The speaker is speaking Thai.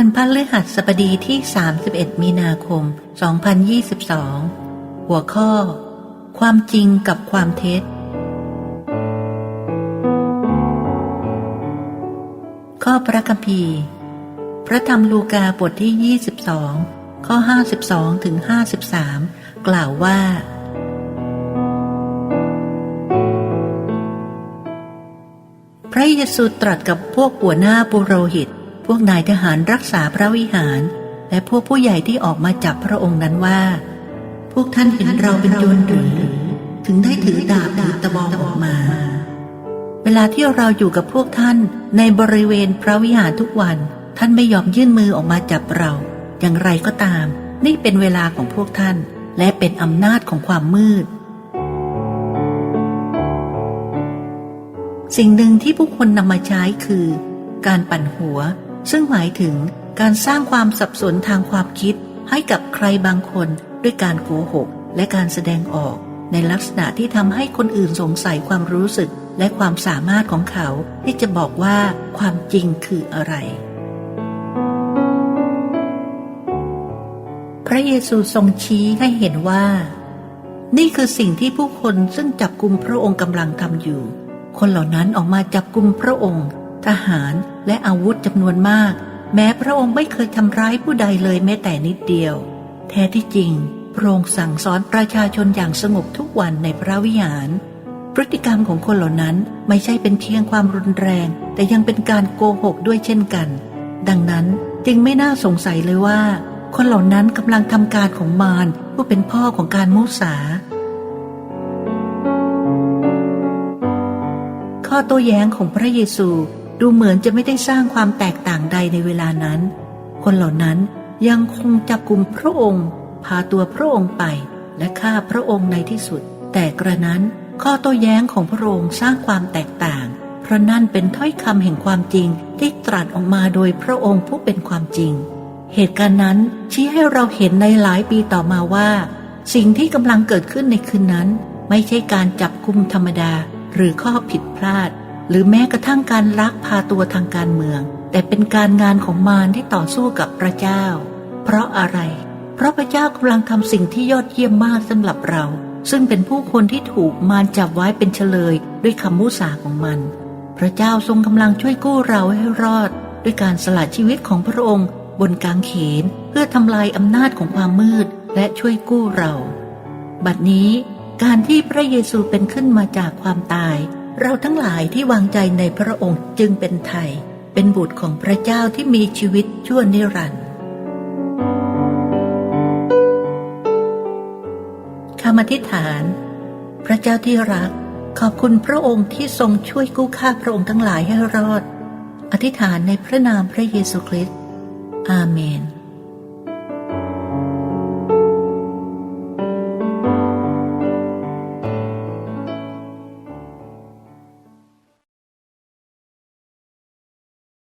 ันพฤหัสบดีที่ 31 มีนาคม 2022 หัวข้อ ความจริงกับความเท็จ ข้อพระคัมภีร์ พระธรรมลูกาบทที่ 22 ข้อ 52 ถึง 53 กล่าวว่า พระเยซูตรัสกับพวกหัวหน้าปุโรหิต วกนายทหารรักษาพระวิหาร และพวกผู้ใหญ่ที่ออกมาจับพระองค์นั้นว่า พวกท่านเห็นเราเป็นโจรหรือถึงได้ถือดาบถือตะบองออกมา เวลาที่เราอยู่กับพวกท่านในบริเวณพระวิหารทุกวัน ท่านไม่ยอมยื่นมือออกมาจับเรา อย่างไรก็ตาม นี่เป็นเวลาของพวกท่าน และเป็นอำนาจของความมืดสิ่งหนึ่งที่ผู้คนนำมาใช้คือ การปั่นหัว ซึ่งหมายถึงการสร้างความสับสนทางความคิดให้กับใครบางคนด้วยการโกหก และการแสดงออก ในลักษณะที่ทำให้คนอื่นสงสัยความรู้สึก และความสามารถของเขาที่จะบอกว่าความจริงคืออะไร พระเยซูทรงชี้ให้เห็นว่า นี่คือสิ่งที่ผู้คนซึ่งจับกุมพระองค์กำลังทำอยู่ คนเหล่านั้นออกมาจับกุมพระองค์ ทหารและอาวุธจำนวนมาก แม้พระองค์ไม่เคยทำร้ายผู้ใดเลยแม้แต่นิดเดียว แท้ที่จริง พระองค์สั่งสอนประชาชนอย่างสงบทุกวันในพระวิหาร พฤติกรรมของคนเหล่านั้นไม่ใช่เป็นเพียงความรุนแรง แต่ยังเป็นการโกหกด้วยเช่นกัน ดังนั้นจึงไม่น่าสงสัยเลยว่า คนเหล่านั้นกำลังทำการของมารผู้เป็นพ่อของการมุสาข้อโต้แย้งของพระเยซู ดูเหมือนจะไม่ได้สร้างความแตกต่างใดในเวลานั้น คนเหล่านั้นยังคงจับกลุ่มพระองค์ พาตัวพระองค์ไปและฆ่าพระองค์ในที่สุด แต่กระนั้นข้อโต้แย้งของพระองค์สร้างความแตกต่าง เพราะนั่นเป็นถ้อยคำแห่งความจริงที่ตรัสออกมาโดยพระองค์ผู้เป็นความจริง เหตุการณ์นั้นชี้ให้เราเห็นในหลายปีต่อมาว่า สิ่งที่กำลังเกิดขึ้นในคืนนั้น ไม่ใช่การจับกุมธรรมดาหรือข้อผิดพลาด หรือแม้กระทั่งการลักพาตัวทางการเมือง แต่เป็นการงานของมารที่ต่อสู้กับพระเจ้า เพราะอะไร เพราะพระเจ้ากำลังทำสิ่งที่ยอดเยี่ยมมากสำหรับเรา ซึ่งเป็นผู้คนที่ถูกมารจับไว้เป็นเฉลยด้วยคำมุสาของมัน พระเจ้าทรงกำลังช่วยกู้เราให้รอด ด้วยการสละชีวิตของพระองค์ บนกางเขน เพื่อทำลายอำนาจของความมืด และช่วยกู้เรา บัดนี้การที่พระเยซูเป็นขึ้นมาจากความตาย เราทั้งหลายที่วางใจในพระองค์จึงเป็นไทย เป็นบุตรของพระเจ้าที่มีชีวิตชั่วนิรันดร์คำอธิษฐาน พระเจ้าที่รัก ขอบคุณพระองค์ที่ทรงช่วยกู้ข้าพระองค์ทั้งหลายให้รอด อธิษฐานในพระนามพระเยซูคริสต์อาเมน